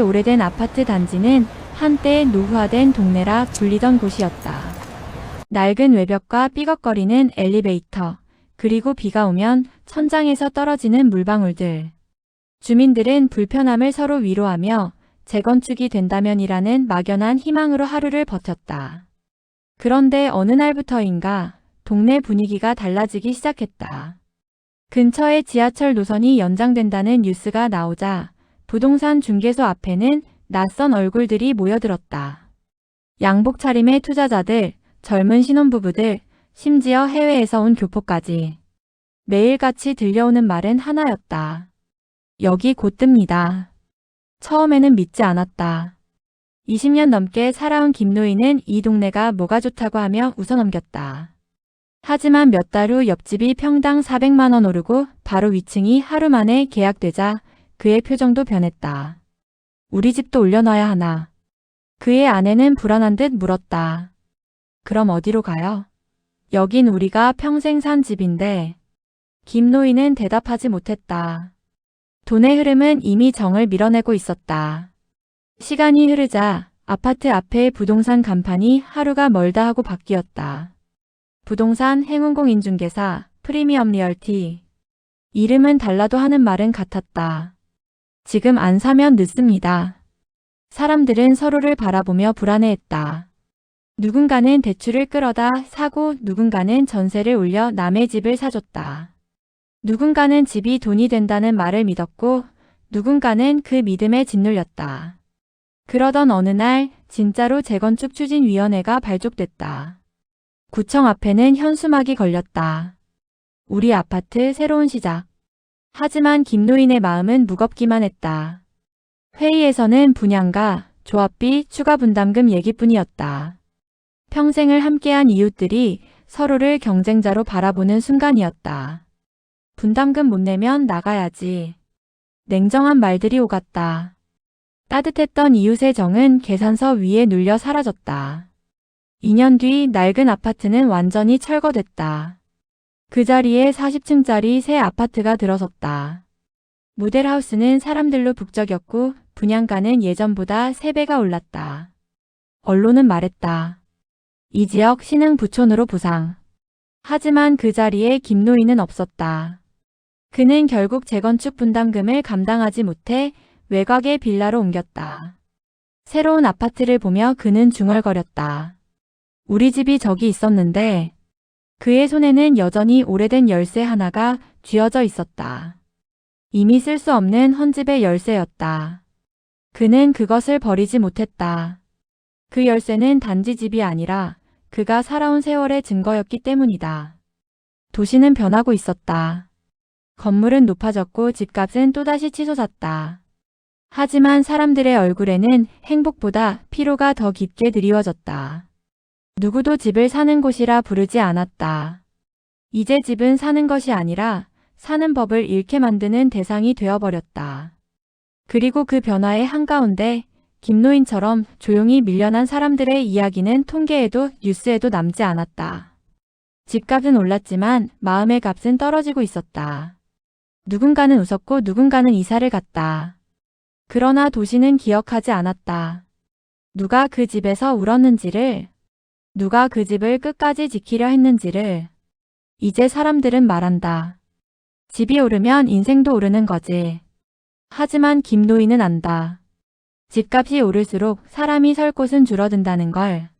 오래된 아파트 단지는 한때 노후화된 동네라 불리던 곳이었다. 낡은 외벽과 삐걱거리는 엘리베이터, 그리고 비가 오면 천장에서 떨어지는 물방울들. 주민들은 불편함을 서로 위로하며 재건축이 된다면이라는 막연한 희망으로 하루를 버텼다. 그런데 어느 날부터인가 동네 분위기가 달라지기 시작했다. 근처에 지하철 노선이 연장된다는 뉴스가 나오자 부동산 중개소 앞에는 낯선 얼굴들이 모여들었다. 양복 차림의 투자자들, 젊은 신혼부부들, 심지어 해외에서 온 교포까지. 매일같이 들려오는 말은 하나였다. 여기 곧 뜹니다. 처음에는 믿지 않았다. 20년 넘게 살아온 김노인은 이 동네가 뭐가 좋다고 하며 웃어넘겼다. 하지만 몇 달 후 옆집이 평당 400만 원 오르고 바로 위층이 하루 만에 계약되자 그의 표정도 변했다. 우리 집도 올려놔야 하나. 그의 아내는 불안한 듯 물었다. 그럼 어디로 가요? 여긴 우리가 평생 산 집인데. 김노인은 대답하지 못했다. 돈의 흐름은 이미 정을 밀어내고 있었다. 시간이 흐르자 아파트 앞의 부동산 간판이 하루가 멀다 하고 바뀌었다. 부동산 행운공 인중개사 프리미엄 리얼티. 이름은 달라도 하는 말은 같았다. 지금 안 사면 늦습니다. 사람들은 서로를 바라보며 불안해했다. 누군가는 대출을 끌어다 사고 누군가는 전세를 올려 남의 집을 사줬다. 누군가는 집이 돈이 된다는 말을 믿었고 누군가는 그 믿음에 짓눌렸다. 그러던 어느 날 진짜로 재건축 추진위원회가 발족됐다. 구청 앞에는 현수막이 걸렸다. 우리 아파트 새로운 시작. 하지만 김노인의 마음은 무겁기만 했다. 회의에서는 분양가, 조합비, 추가 분담금 얘기뿐이었다. 평생을 함께한 이웃들이 서로를 경쟁자로 바라보는 순간이었다. 분담금 못 내면 나가야지. 냉정한 말들이 오갔다. 따뜻했던 이웃의 정은 계산서 위에 눌려 사라졌다. 2년 뒤 낡은 아파트는 완전히 철거됐다. 그 자리에 40층짜리 새 아파트가 들어섰다. 모델하우스는 사람들로 북적였고 분양가는 예전보다 3배가 올랐다. 언론은 말했다. 이 지역 신흥 부촌으로 부상. 하지만 그 자리에 김노인은 없었다. 그는 결국 재건축 분담금을 감당하지 못해 외곽의 빌라로 옮겼다. 새로운 아파트를 보며 그는 중얼거렸다. 우리 집이 저기 있었는데 그의 손에는 여전히 오래된 열쇠 하나가 쥐어져 있었다. 이미 쓸 수 없는 헌집의 열쇠였다. 그는 그것을 버리지 못했다. 그 열쇠는 단지 집이 아니라 그가 살아온 세월의 증거였기 때문이다. 도시는 변하고 있었다. 건물은 높아졌고 집값은 또다시 치솟았다. 하지만 사람들의 얼굴에는 행복보다 피로가 더 깊게 드리워졌다. 누구도 집을 사는 곳이라 부르지 않았다. 이제 집은 사는 것이 아니라 사는 법을 잃게 만드는 대상이 되어버렸다. 그리고 그 변화의 한가운데 김노인처럼 조용히 밀려난 사람들의 이야기는 통계에도 뉴스에도 남지 않았다. 집값은 올랐지만 마음의 값은 떨어지고 있었다. 누군가는 웃었고 누군가는 이사를 갔다. 그러나 도시는 기억하지 않았다. 누가 그 집에서 울었는지를, 누가 그 집을 끝까지 지키려 했는지를. 이제 사람들은 말한다. 집이 오르면 인생도 오르는 거지. 하지만 김노인은 안다. 집값이 오를수록 사람이 설 곳은 줄어든다는 걸.